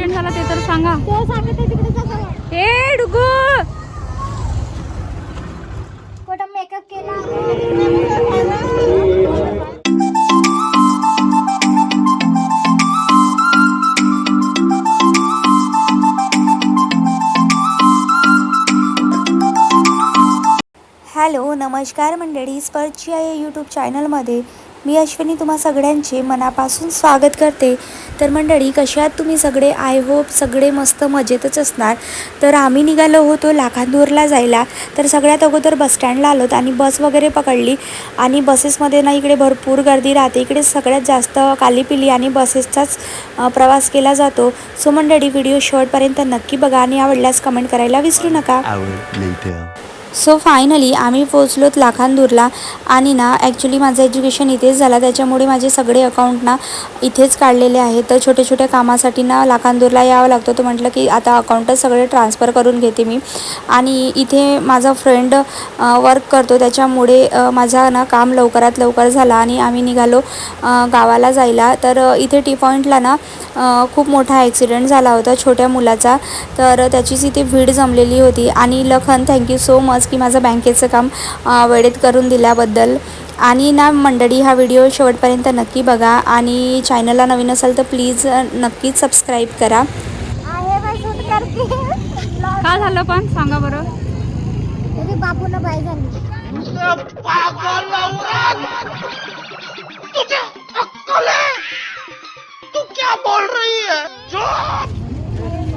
Accident झाला ते तर सांगा. ते सांगते तिकडे जाऊ ए डुगू! कुठं मेकअप केला हॅलो नमस्कार मंडळी. स्पर्ची आहे यूट्यूब चॅनलमध्ये मी अश्विनी तुम्हा सगळ्यांचे मनापासून स्वागत करते. तर मंडळी कशा आहात तुम्ही सगळे? आय होप सगळे मस्त मजेतच असणार. तर आम्ही निघालो होतो लाखांदूरला जायला. तर सगळ्यात अगोदर बसस्टँडला आलोत आणि बस वगैरे पकडली. आणि बसेसमध्ये ना इकडे भरपूर गर्दी राहते. इकडे सगळ्यात जास्त कालीपिली आणि बसेसचाच प्रवास केला जातो. सो मंडळी व्हिडिओ शॉर्टपर्यंत नक्की बघा आणि आवडल्यास कमेंट करायला विसरू नका. सो फायनली आम्ही पोचलोत लाखांदूरला. आणि ना ॲक्च्युली माझं एज्युकेशन इथेच झालं. त्याच्यामुळे माझे सगळे अकाउंट ना इथेच काढलेले आहेत. तर छोट्या छोट्या कामासाठी ना लाखांदूरला यावं लागतं. तो म्हटलं की आता अकाउंटच सगळे ट्रान्सफर करून घेते मी. आणि इथे माझा फ्रेंड वर्क करतो. त्याच्यामुळे माझा ना काम लवकरात लवकर झाला आणि आम्ही निघालो गावाला जायला. तर इथे टी पॉईंटला ना खूप मोठा ॲक्सिडेंट झाला होता छोट्या मुलाचा. तर त्याचीच इथे भीड जमलेली होती. आणि लखन थँक्यू सो मच की माझं बँकेचं काम वेळेत करून दिल्याबद्दल. आणि ना मंडळी हा व्हिडिओ शेवटपर्यंत नक्की बघा. आणि चॅनलला नवीन असाल तर प्लीज नक्कीच सबस्क्राईब करा. आहे बाई शूट करते. का झालं पण? सांगा बरं. बापून बाई झाली.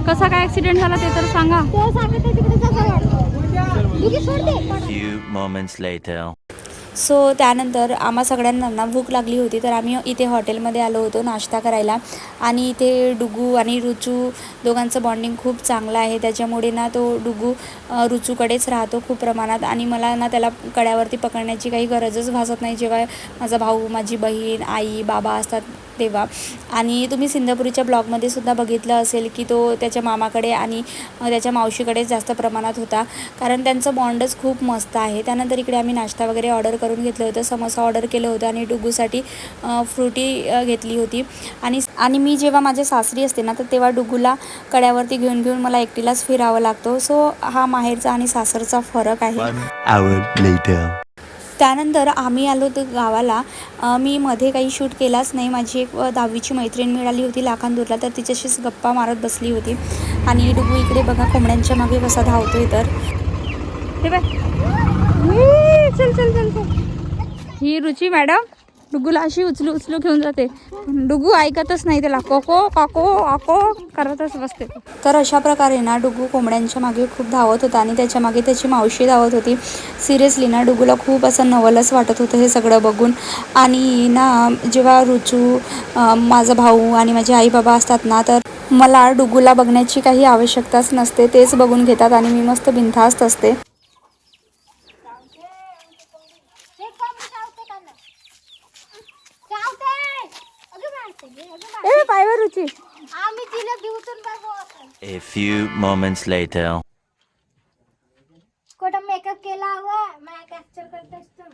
कसा काय ऍक्सिडेंट झाला ते तर सांगा Few moments later. सो त्यानंतर आम्हा सगळ्यांना ना भूक लागली होती तर आम्ही इथे हॉटेलमध्ये आलो होतो नाश्ता करायला. आणि इथे डुगू आणि रुचू दोघांचं बॉन्डिंग खूप चांगलं आहे. त्याच्यामुळे ना तो डुगू रुचूकडेच राहतो खूप प्रमाणात. आणि मला ना त्याला कड्यावरती पकडण्याची काही गरजच भासत नाही. जेव्हा माझा भाऊ माझी बहीण आई बाबा असतात तेव्हा. आणि तुम्ही सिंधपुरीच्या ब्लॉगमध्ये सुद्धा बघितलं असेल की तो त्याच्या मामाकडे आणि त्याच्या मावशीकडेच जास्त प्रमाणात होता. कारण त्यांचं बॉन्डच खूप मस्त आहे. त्यानंतर इकडे आम्ही नाश्ता वगैरे ऑर्डर करून घेतलं होतं. समोसा ऑर्डर केलं होतं आणि डुगूसाठी फ्रुटी घेतली होती. आणि आणि मी जेव्हा माझ्या सासरी असते ना तर तेव्हा डुगूला कड्यावरती घेऊन घेऊन मला एकटीलाच फिरावं लागतो. सो हा माहेरचा आणि सासरचा फरक आहे. One hour later. त्यानंतर आम्ही आलो तर गावाला. मी मध्ये काही शूट केलाच नाही. माझी एक दहावीची मैत्रीण मिळाली होती लाखांदूरला तर तिच्याशीच गप्पा मारत बसली होती. आणि डुगू इकडे बघा कोंबड्यांच्या मागे कसा धावतोय तर. हे बाय ई, चल चल चल चल. ही रुची मॅडम. डुगूला अशी उचलू उचलू घेऊन जाते. डुगू ऐकतच नाही त्याला. कोको काको आको करतच बसते. तर अशा प्रकारे ना डुगू कोंबड्यांच्या मागे खूप धावत होता आणि त्याच्यामागे त्याची मावशी धावत होती. सिरियसली ना डुगूला खूप असं नवलच वाटत होतं हे सगळं बघून. आणि ना जेव्हा रुचू माझा भाऊ आणि माझे आई बाबा असतात ना तर मला डुगूला बघण्याची काही आवश्यकताच नसते. तेच बघून घेतात आणि मी मस्त बिनधास्त असते हे कोण चावते का ना चावते अगं मारते गे, अगं मारते. ए पायवर रुची आम्ही तिला बघू A few moments later. कुठं मेकअप केला हवं? मला कॅप्चर करत असतो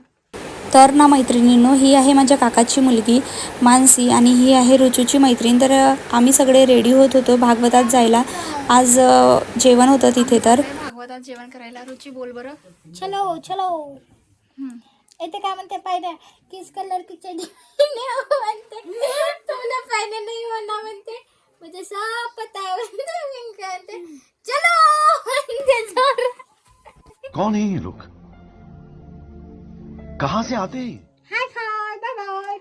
तर ना मैत्रिणींनो ही आहे माझ्या काकाची मुलगी मानसी आणि ही आहे रुचूची मैत्रीण. तर अ, आम्ही सगळे रेडी होत होतो भागवतात जायला. आज अ, जेवण होतं तिथे तर. भागवतात जेवण करायला. रुची बोल बरं. चलो चलो. इथे काय म्हणते पाहिजे किस कलर की चड्डी म्हणते. पहने नहीं होना म्हणते. मुझे सब पता है कहते चलो कौन है ये लोग? कहां से आते हैं? Hi hi bye bye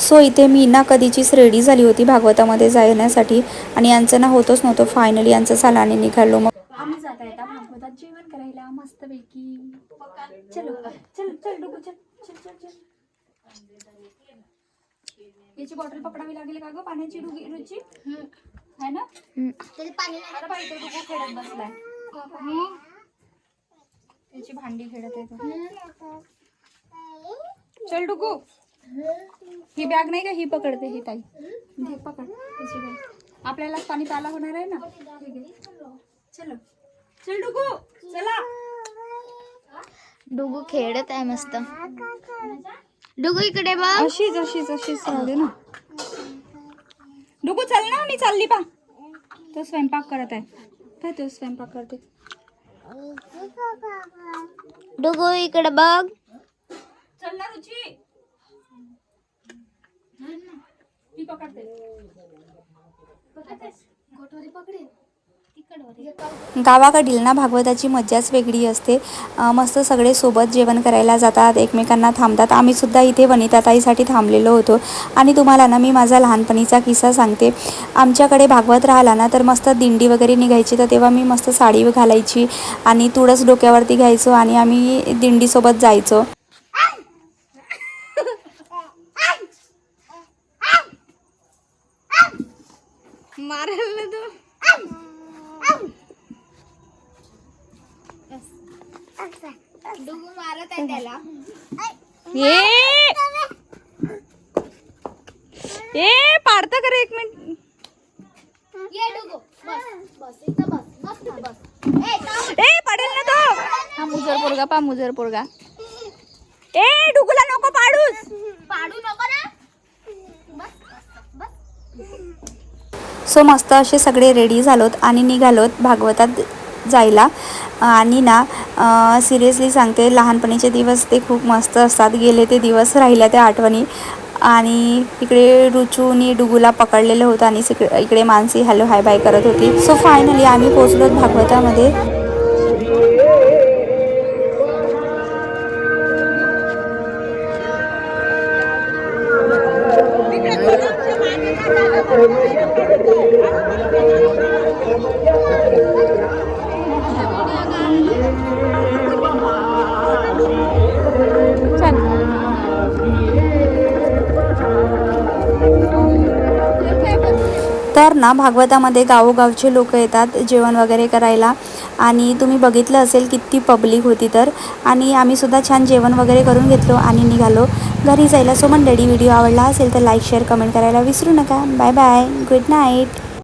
so इथे मी ना कधीचीच रेडी झाली होती भागवतामध्ये जाण्यासाठी आणि यांचं ना होतच नव्हतं. फायनली यांचं आणि निघालो मग. आम्ही जात आहे आता भागवतात. जेवण करायला मस्त पैकी चलो चल चल डुगू चल चल चल चल. याची बॉटल पकडावी लागेल का ग? पाण्याची डुगी रुची? है ना? त्याचे पाणी अरे बाई तो डुगू खेळत बसलाय. त्याची भांडी खेळत आहे तो. चल डुगू. ही बॅग नाही का? ही पकडते ही ताई. घे पकड. त्याची बॅग. आपल्याला पाणी प्याला होणार आहे ना? ठीक आहे. चलो. चल डुगू. चला. डुगू खेळत आहे मस्त. डुगू इकडे बघ. अशीच अशीच अशीच राहू दे ना. डुगू चल ना मी चालली पा. तो स्वयंपाक करत आहे. काय तो स्वयंपाक करते. डुगू इकडे बघ. चल ना रुची. पकडते. गावाकडील ना भागवताची मज्जाच वेगळी असते. मस्त सगळे सोबत जेवण करायला जातात एकमेकांना थांबतात. आम्ही सुद्धा इथे वनिताताईसाठी थांबलेलो होतो. आणि तुम्हाला ना मी माझा लहानपणीचा किस्सा सांगते. आमच्याकडे भागवत राहिला ना तर मस्त दिंडी वगैरे निघायची तर तेव्हा मी मस्त साडी घालायची आणि तुळस डोक्यावरती घ्यायचो आणि आम्ही दिंडीसोबत जायचो. मारेल मारत आहे त्याला. ये ए पाडता कर एक मिनिट. ये डुगू. बस बस इथं बस बस ना बस. ए थांब. ए पडेल ना तो. हा मुजर पोरगा पा मुजर पोरगा. ए डुगूला नको पाडूस. पाडू नको ना. बस बस सो मस्त असे सगळे रेडी झालोत आणि निघालोत भागवतात जायला. आणि ना सिरियसली सांगते लहानपणीचे दिवस ते खूप मस्त असतात. गेले ते दिवस राहिल्या त्या आठवणी. आणि इकडे रुचूनी डुगूला पकडलेलं होतं आणि सिक- इकडे मानसी हॅलो हाय बाय करत होती. सो फायनली आम्ही पोचलो भागवतामध्ये. तर ना भागवतामध्ये गावोगावचे लोक येतात जेवण वगैरे करायला. आणि तुम्ही बघितलं असेल किती पब्लिक होती तर. आणि आम्ही सुद्धा छान जेवण वगैरे करून घेतलो आणि निघालो. घरी जायला सो मंडळी व्हिडिओ आवडला असेल तर लाईक शेअर कमेंट करायला विसरू नका. Bye bye good night